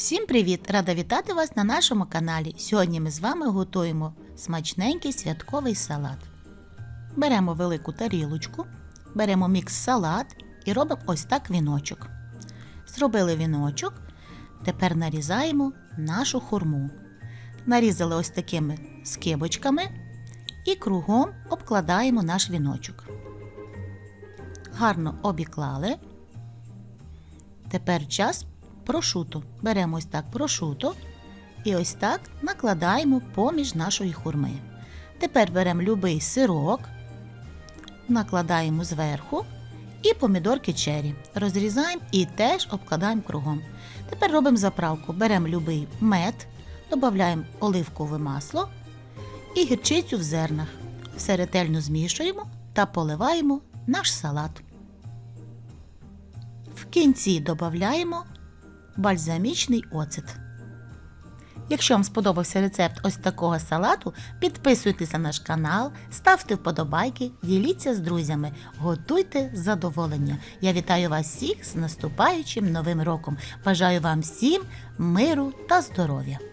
Всім привіт! Рада вітати вас на нашому каналі. Сьогодні ми з вами готуємо смачненький святковий салат. Беремо велику тарілочку, беремо мікс салат і робимо ось так віночок. Зробили віночок, тепер нарізаємо нашу хурму. Нарізали ось такими скибочками і кругом обкладаємо наш віночок. Гарно обіклали. Тепер час прошуту. Беремо ось так прошуту і ось так накладаємо поміж нашої хурми. Тепер беремо любий сирок, накладаємо зверху і помідорки чері. Розрізаємо і теж обкладаємо кругом. Тепер робимо заправку. Беремо любий мед, додаємо оливкове масло і гірчицю в зернах. Все ретельно змішуємо та поливаємо наш салат. В кінці додаємо бальзамічний оцет. Якщо вам сподобався рецепт ось такого салату, підписуйтесь на наш канал, ставте вподобайки, діліться з друзями, готуйте задоволення. Я вітаю вас всіх з наступаючим новим роком. Бажаю вам всім миру та здоров'я!